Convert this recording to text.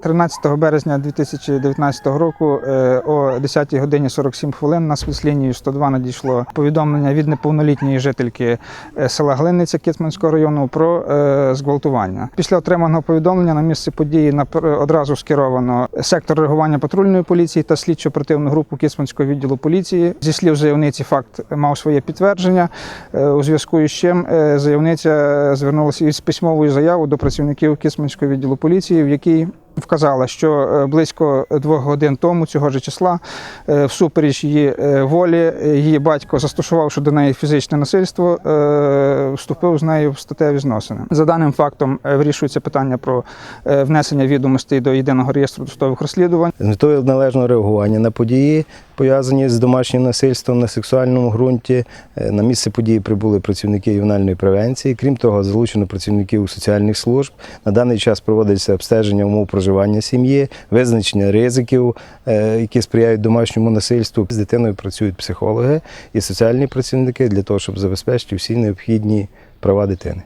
13 березня 2019 року е, о 10 годині 47 хвилин на спецлінію 102 надійшло повідомлення від неповнолітньої жительки е, села Глинниця Кіцманського району про е, зґвалтування. Після отриманого повідомлення на місце події одразу скеровано сектор реагування патрульної поліції та слідчо-оперативну групу Кіцманського відділу поліції. Зі слів заявниці, факт мав своє підтвердження. У зв'язку із чим заявниця звернулася із письмовою заявою до працівників Кіцманського відділу поліції, в якій вказала, що е, близько двох годин тому, цього ж числа, е, всупереч її е, волі, її батько, застосувавши до неї фізичне насильство, вступив з нею в статеві зносини. За даним фактом вирішується питання про внесення відомостей до єдиного реєстру досудових розслідувань. З метою належного реагування на події, пов'язані з домашнім насильством на сексуальному ґрунті, е, на місце події прибули працівники ювенальної превенції. Крім того, залучено працівників соціальних служб. На даний час проводиться обстеження умов проживання сім'ї, визначення ризиків, е, які сприяють домашньому насильству. З дитиною працюють психологи і соціальні працівники для того, щоб забезпечити всі необхідні права дитини.